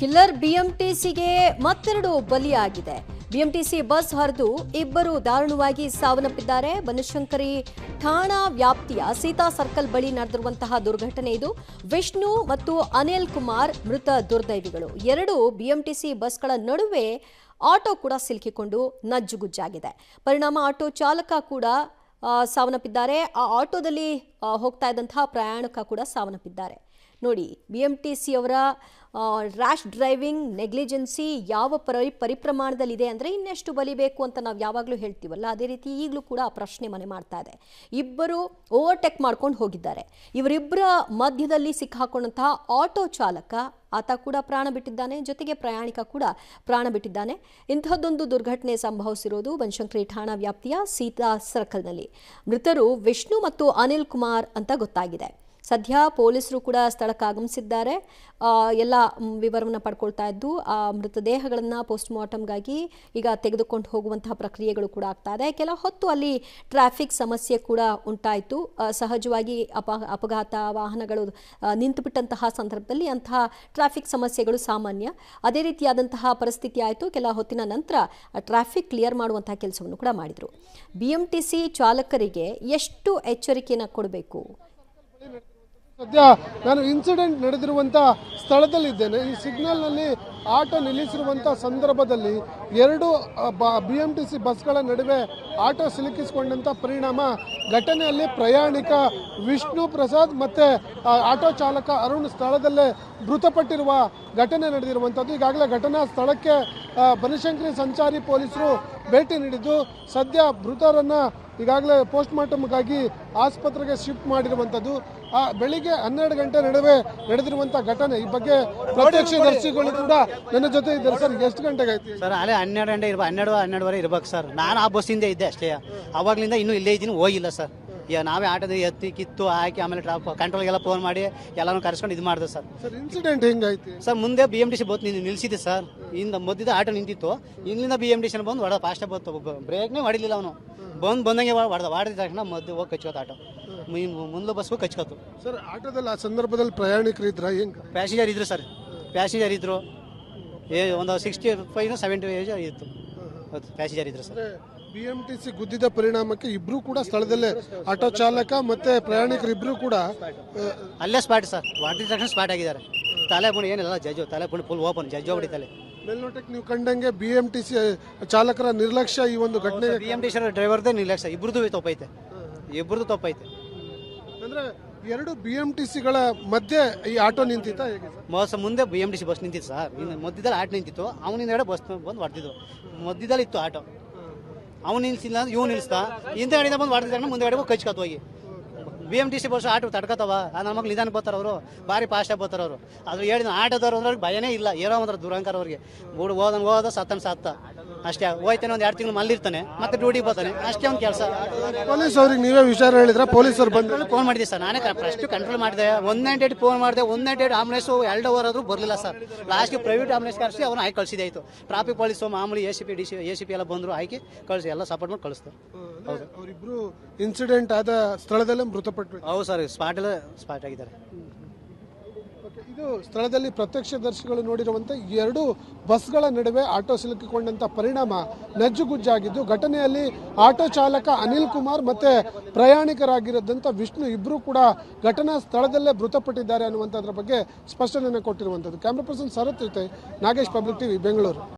Killer ಬಿಎಂಟಿಸಿಗೆ ಮತ್ತೆರಡು ಬಲಿಯಾಗಿದೆ. BMTC bus ಹರಿದು ಇಬ್ಬರು ದಾರುಣವಾಗಿ ಸಾವನ್ನಪ್ಪಿದ್ದಾರೆ. ಬನಶಂಕರಿ ಠಾಣಾ ವ್ಯಾಪ್ತಿಯ ಸೀತಾ ಸರ್ಕಲ್ ಬಳಿ ನಡೆದಿರುವಂತಹ ದುರ್ಘಟನೆ ಇದು. ವಿಷ್ಣು ಮತ್ತು ಅನಿಲ್ ಕುಮಾರ್ ಮೃತ ದುರ್ದೈವಿಗಳು. ಎರಡು ಬಿಎಂಟಿಸಿ ಬಸ್ಗಳ ನಡುವೆ ಆಟೋ ಕೂಡ ಸಿಲುಕಿಕೊಂಡು ನಜ್ಜುಗುಜ್ಜಾಗಿದೆ. ಪರಿಣಾಮ ಆಟೋ ಚಾಲಕ ಕೂಡ ಸಾವನ್ನಪ್ಪಿದ್ದಾರೆ. ಆ ಆಟೋದಲ್ಲಿ ಹೋಗ್ತಾ ಇದ್ದಂತಹ ಪ್ರಯಾಣಿಕ ಕೂಡ ಸಾವನ್ನಪ್ಪಿದ್ದಾರೆ. ನೋಡಿ ಬಿ ಎಂ ಟಿ ಸಿ ಅವರ ರ್ಯಾಶ್ ಡ್ರೈವಿಂಗ್ ನೆಗ್ಲಿಜೆನ್ಸಿ ಯಾವ ಪರಿ, ಪರಿಪ್ರಮಾಣದಲ್ಲಿದೆ ಅಂದರೆ ಇನ್ನೆಷ್ಟು ಬಲಿಬೇಕು ಅಂತ ನಾವು ಯಾವಾಗಲೂ ಹೇಳ್ತೀವಲ್ಲ, ಅದೇ ರೀತಿ ಈಗಲೂ ಕೂಡ ಆ ಪ್ರಶ್ನೆ ಮನೆ ಮಾಡ್ತಾ ಇದೆ. ಇಬ್ಬರು ಓವರ್ಟೇಕ್ ಮಾಡ್ಕೊಂಡು ಹೋಗಿದ್ದಾರೆ. ಇವರಿಬ್ಬರ ಮಧ್ಯದಲ್ಲಿ ಸಿಕ್ಕಾಕೊಂಡಂತಹ ಆಟೋ ಚಾಲಕ, ಆತ ಕೂಡ ಪ್ರಾಣ ಬಿಟ್ಟಿದ್ದಾನೆ, ಜೊತೆಗೆ ಪ್ರಯಾಣಿಕ ಕೂಡ ಪ್ರಾಣ ಬಿಟ್ಟಿದ್ದಾನೆ. ಇಂತಹದ್ದೊಂದು ದುರ್ಘಟನೆ ಸಂಭವಿಸಿರೋದು ಬನಶಂಕರಿ ಠಾಣಾ ವ್ಯಾಪ್ತಿಯ ಸೀತಾ ಸರ್ಕಲ್ನಲ್ಲಿ ಮೃತರು ವಿಷ್ಣು ಮತ್ತು ಅನಿಲ್ ಕುಮಾರ್ ಅಂತ ಗೊತ್ತಾಗಿದೆ. ಸದ್ಯ ಪೊಲೀಸರು ಕೂಡ ಸ್ಥಳಕ್ಕೆ ಆಗಮಿಸಿದ್ದಾರೆ. ಎಲ್ಲ ವಿವರವನ್ನು ಪಡ್ಕೊಳ್ತಾ ಇದ್ದು, ಆ, ಮೃತದೇಹಗಳನ್ನು ಪೋಸ್ಟ್ ಮಾರ್ಟಮ್ಗಾಗಿ ಈಗ ತೆಗೆದುಕೊಂಡು ಹೋಗುವಂತಹ ಪ್ರಕ್ರಿಯೆಗಳು ಕೂಡ ಆಗ್ತಾ ಇದೆ. ಕೆಲ ಹೊತ್ತು ಅಲ್ಲಿ ಟ್ರಾಫಿಕ್ ಸಮಸ್ಯೆ ಕೂಡ ಉಂಟಾಯಿತು. ಸಹಜವಾಗಿ ಅಪ, ಅಪಘಾತ ವಾಹನಗಳು ನಿಂತುಬಿಟ್ಟಂತಹ ಸಂದರ್ಭದಲ್ಲಿ ಅಂತಹ ಟ್ರಾಫಿಕ್ ಸಮಸ್ಯೆಗಳು ಸಾಮಾನ್ಯ. ಅದೇ ರೀತಿಯಾದಂತಹ ಪರಿಸ್ಥಿತಿ ಆಯಿತು. ಕೆಲ ಹೊತ್ತಿನ ನಂತರ ಟ್ರಾಫಿಕ್ ಕ್ಲಿಯರ್ ಮಾಡುವಂತಹ ಕೆಲಸವನ್ನು ಕೂಡ ಮಾಡಿದರು. ಬಿ ಎಂ ಟಿ ಸಿ ಚಾಲಕರಿಗೆ ಎಷ್ಟು ಎಚ್ಚರಿಕೆಯನ್ನು ಕೊಡಬೇಕು? ಸದ್ಯ ನಾನು ಇನ್ಸಿಡೆಂಟ್ ನಡೆದಿರುವಂಥ ಸ್ಥಳದಲ್ಲಿದ್ದೇನೆ. ಈ ಸಿಗ್ನಲ್ನಲ್ಲಿ ಆಟೋ ನಿಲ್ಲಿಸಿರುವಂಥ ಸಂದರ್ಭದಲ್ಲಿ ಎರಡು ಬಿ ಎಂ ಟಿ ಸಿ ಬಸ್ಗಳ ನಡುವೆ ಆಟೋ ಸಿಲುಕಿಸಿಕೊಂಡಂಥ ಪರಿಣಾಮ. ಘಟನೆಯಲ್ಲಿ ಪ್ರಯಾಣಿಕ ವಿಷ್ಣು ಪ್ರಸಾದ್ ಮತ್ತು ಆಟೋ ಚಾಲಕ ಅರುಣ್ ಸ್ಥಳದಲ್ಲೇ ಮೃತಪಟ್ಟಿರುವ ಘಟನೆ ನಡೆದಿರುವಂಥದ್ದು. ಈಗಾಗಲೇ ಘಟನಾ ಸ್ಥಳಕ್ಕೆ ಬನಶಂಕರಿ ಸಂಚಾರಿ ಪೊಲೀಸರು ಭೇಟಿ ನೀಡಿದ್ದು ಸದ್ಯ ಮೃತರನ್ನು ಈಗಾಗಲೇ ಪೋಸ್ಟ್ ಮಾರ್ಟಮ್ಗಾಗಿ ಆಸ್ಪತ್ರೆಗೆ ಶಿಫ್ಟ್ ಮಾಡಿರುವಂಥದ್ದು. ಆ ಬೆಳಿಗ್ಗೆ ಹನ್ನೆರಡು ಗಂಟೆ ನಡುವೆ ನಡೆದಿರುವಂಥ ಘಟನೆ. ಈ ಬಗ್ಗೆ ಪ್ರತ್ಯಕ್ಷದರ್ಶಿಗಳು ಕೂಡ ನನ್ನ ಜೊತೆ ಇದ್ದಾರೆ ಸರ್. ಎಷ್ಟು ಗಂಟೆಗೆ ಆಯ್ತು? ಹನ್ನೆರಡು ಗಂಟೆ ಇರ್ಬೇಕು ಹನ್ನೆರಡು ಹನ್ನೆರಡುವರೆ ಇರ್ಬೇಕು ಸರ್. ನಾನು ಆ ಬಸ್ಸಿಂದ ಇದ್ದೆ ಅಷ್ಟೇ. ಅವಾಗಲಿಂದ ಇನ್ನೂ ಇಲ್ಲೇ ಇದ್ದೀನಿ ಹೋಗಿಲ್ಲ ಸರ್. ಈಗ ನಾವೇ ಆಟೋದ ಎತ್ತಿ ಕಿತ್ತು ಹಾಕಿ ಆಮೇಲೆ ಟ್ರಾಪ್ ಕಂಟ್ರೋಲ್ಗೆಲ್ಲ ಫೋನ್ ಮಾಡಿ ಎಲ್ಲಾನು ಕರೆಸ್ಕೊಂಡು ಇದು ಮಾಡಿದೆ ಸರ್. ಇನ್ಸಿಡೆಂಟ್ ಹೆಂಗಾಯ್ತು? ಸರ್ ಮುಂದೆ B M T C bus ನಿಂದು ನಿಲ್ಸಿದೆ ಸರ್. ಇಂದ ಮಧ್ಯದ ಆಟೋ ನಿಂತಿತ್ತು. ಇಲ್ಲಿಂದ ಬಿ ಎಂ ಟಿ ಸಿ ಬಂದು ಹೊಡೆದ ಫಾಸ್ಟಾಗಿ ಬಂತು. ಬ್ರೇಕ್ನೇ ಹೊಡಿಲಿಲ್ಲ ಅವನು. ಬಂದು ಬಂದಂಗೆ ಹೊಡೆದ. ಹೊಡೆದ ತಕ್ಷಣ ಮದ್ದು ಹೋಗಿ ಕಚ್ಕೋತ ಆಟೋ. ಮುಂದೆ ಬಸ್ಗೂ ಕಚ್ಕೋತು. ಸರ್ ಆಟೋದಲ್ಲಿ ಆ ಸಂದರ್ಭದಲ್ಲಿ ಪ್ರಯಾಣಿಕರು ಇದ್ರ ಹೆಂಗ? ಪ್ಯಾಸೆಂಜರ್ ಇದ್ರು ಸರ್. ಪ್ಯಾಸೆಂಜರ್ ಇದ್ರು. ಏ ಒಂದು ಸಿಕ್ಸ್ಟಿ ಫೈವ್ ಸೆವೆಂಟಿ ಏಜ್ ಇತ್ತು ಹೌದು ಪ್ಯಾಸೆಂಜರ್ ಇದ್ರು sir. B M T C ಗುದ್ದಿದ ಪರಿಣಾಮಕ್ಕೆ ಇಬ್ರು ಕೂಡ ಸ್ಥಳದಲ್ಲೇ ಆಟೋ ಚಾಲಕ ಮತ್ತೆ ಪ್ರಯಾಣಿಕರು ಇಬ್ರು ಕೂಡ ಅಲ್ಲೇ ಸ್ಪಾಟ್ ಸರ್. ವಾಟರ್ ತಕ್ಷಣ ಸ್ಪಾಟ್ ಆಗಿದ್ದಾರೆ. ತಲೆ ಪುಣಿ ಏನಿಲ್ಲ ಜಜ್ಜು ತಲೆ ಪುಣಿ ಫುಲ್ ಓಪನ್ ಜಜ್ಜು ಹೊಡಿ ತಲೆ. ಮೇಲ್ನೋಟಕ್ಕೆ ನೀವು ಕಂಡಂಗೆ ಬಿ ಎಂ ಟಿ ಸಿ ಚಾಲಕರ ನಿರ್ಲಕ್ಷ್ಯ ಈ ಒಂದು ಘಟನೆ ಬಿ ಎಂ ಟಿ ಸಿ ಡ್ರೈವರ್ದೇ ನಿರ್ಲಕ್ಷ್ಯ. ಇಬ್ರದ್ದು ತಪ್ಪೈತೆ. ಇಬ್ರದ್ದು ತಪ್ಪೈತೆ. ಅಂದ್ರೆ ಎರಡು ಬಿ ಎಂ ಟಿ ಸಿಗಳ ಮಧ್ಯೆ ಈ ಆಟೋ ನಿಂತಿತ್ತ ಹೇಗೆ ಸರ್? ಮೋಸ ಮುಂದೆ B M T C bus ನಿಂತಿತ್ತು ಸರ್. ಇನ್ನು ಮಧ್ಯದಲ್ಲಿ ಆಟೋ ನಿಂತಿತ್ತು. ಅವನಿಂದ ಬಸ್ ಬಂದು ಹೊಡೆದಿದ್ದು. ಮಧ್ಯದಲ್ಲಿ ಇತ್ತು ಆಟೋ. ಅವ್ನು ನಿಲ್ಸಿಲ್ಲ ಇವ್ ನಿಲ್ಸ್ತಾ ಹಿಂದೆಗಡೆಯಿಂದ ಬಂದು ಹೊಡೆದಿದ್ದಾನೆ ಮುಂದೆಗಡೆ ಹೋಗಿ ಕಚ್ಕೊತ ಹೋಗಿ. B M T C bus auto ತಡ್ಕೋತಾವ. ಮಕ್ಳು ನಿಧಾನ ಬರ್ತಾರೆ ಅವರು. ಭಾರಿ ಫಾಸ್ಟಾಗಿ ಬರ್ತಾರೆ ಅವರು. ಅದು ಹೇಳಿದ ಆಟೋದವ್ರು ಅಂದ್ರೆ ಅವ್ರಿಗೆ ಭಯನೇ ಇಲ್ಲ. ಏನೋ ಅಂದ್ರೆ ದುರಂಕಾರ ಅವ್ರಿಗೆ. ಗುಡ್ ಹೋದನ್ ಹೋದ ಸತ್ತನ್ ಸತ್ತ. ಅಷ್ಟೇ. ಹೋಯ್ತಾನೆ ಒಂದು ಎರಡು ತಿಂಗಳು ಮಲ್ಲಿರ್ತಾನೆ. ಮತ್ತೆ ಡ್ಯೂಟಿಗೆ ಬರ್ತಾನೆ. ಅಷ್ಟೇ ಒಂದು ಕೆಲಸ. ಪೊಲೀಸ್ ಅವ್ರಿಗೆ ನೀವೇ ವಿಚಾರ ಹೇಳಿದ್ರೆ ಪೊಲೀಸರು ಬಂದು ಫೋನ್ ಮಾಡಿದ್ದೆ ಸರ್. ನಾನೇ ಫಸ್ಟ್ ಕಂಟ್ರೋಲ್ ಮಾಡಿದೆ. ಒನ್ ನೈಂಟಿ ಏಟ್ ಫೋನ್ ಮಾಡಿದೆ. ಒನ್ ನೈಂಟ್ ಏಟ್ ಆಂಬುಲೆನ್ಸ್ ಎರಡು ಅವರ್ ಆದ್ರೂ ಬರಲಿಲ್ಲ ಸರ್. ಲಾಸ್ಟ್ಗೆ ಪ್ರೈವೇಟ್ ಆಂಬುಲೆನ್ಸ್ ಕಳಿಸಿ ಅವ್ರು ಆಯ್ಕೆ ಕಳಿಸಿದೆ ಆಯಿತು. ಟ್ರಾಫಿಕ್ ಪೊಲೀಸು ಮಾಮೂಲಿ A C P D C A C P ಎಲ್ಲ ಬಂದರು ಆಯ್ಕೆ ಕಳಿಸಿ. ಎಲ್ಲ ಸಪೋರ್ಟ್ ಮಾಡಿ ಕಳಿಸ್ತಾರೆ ಅವರಿಬ್ಬರು ಇನ್ಸಿಡೆಂಟ್ ಆದ ಸ್ಥಳದಲ್ಲೇ ಮೃತಪಟ್ಟು ಹೌದು ಸರ್ ಸ್ಪಾಟಲ್ಲೇ ಸ್ಪಾಟ್ ಆಗಿದ್ದಾರೆ. ಇದು ಸ್ಥಳದಲ್ಲಿ ಪ್ರತ್ಯಕ್ಷದರ್ಶಿಗಳು ನೋಡಿರುವಂತೆ ಎರಡು ಬಸ್ಗಳ ನಡುವೆ ಆಟೋ ಸಿಲುಕಿಕೊಂಡಂತ ಪರಿಣಾಮ ನಜ್ಜುಗುಜ್ಜಾಗಿದ್ದು ಘಟನೆಯಲ್ಲಿ ಆಟೋ ಚಾಲಕ ಅನಿಲ್ ಕುಮಾರ್ ಮತ್ತೆ ಪ್ರಯಾಣಿಕರಾಗಿರೋದಂತ ವಿಷ್ಣು ಇಬ್ಬರೂ ಕೂಡ ಘಟನಾ ಸ್ಥಳದಲ್ಲೇ ಮೃತಪಟ್ಟಿದ್ದಾರೆ ಅನ್ನುವಂಥದ್ರ ಬಗ್ಗೆ ಸ್ಪಷ್ಟನೆಯನ್ನು ಕೊಟ್ಟಿರುವಂಥದ್ದು. ಕ್ಯಾಮ್ರಾ ಪರ್ಸನ್ ಶರತ್ ಜೊತೆ ನಾಗೇಶ್ ಪಬ್ಲಿಕ್ ಟಿವಿ ಬೆಂಗಳೂರು